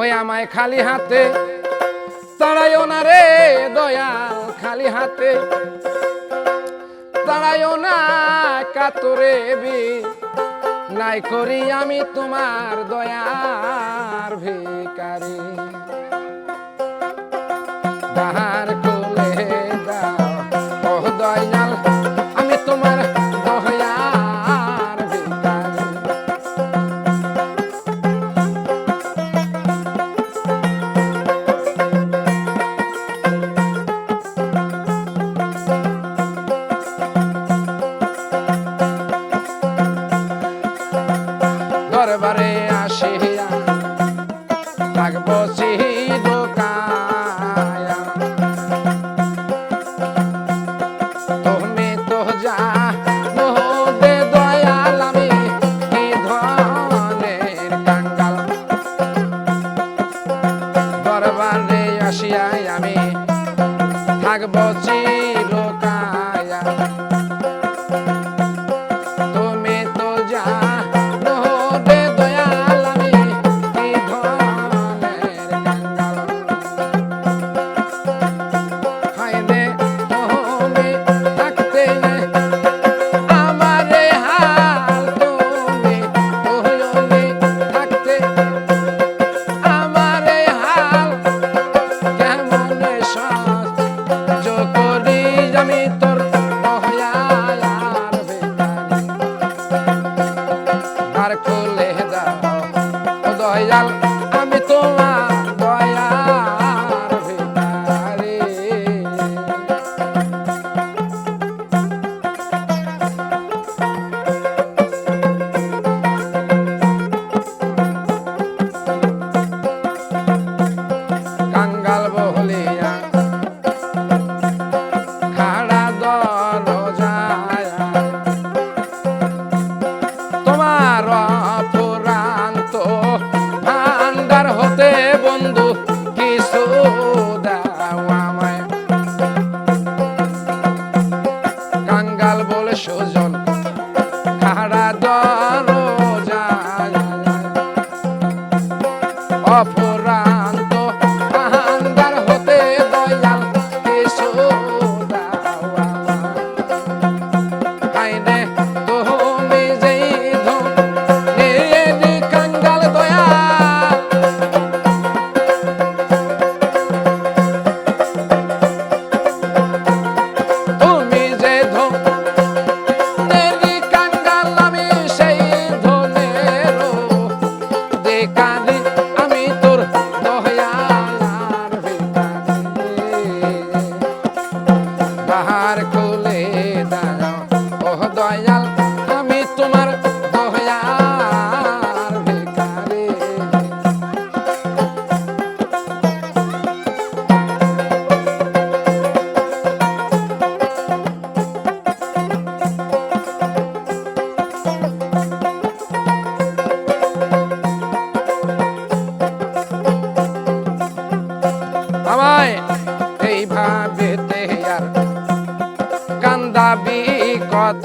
ওই আমায় খালি হাতে তাড়াইও না রে দয়াল, খালি হাতে। তাড়াইও না কাতরে বি, নাই করি আমি তোমার দয়ার ভিকারি দাহার দরবারে আসিয়া থাকব দোকায়া তুমি তো যা দে দয়াল আমি, কি কাঙ্গাল। দরবারে আসিয়াই আমি অপরাণ দাবি কত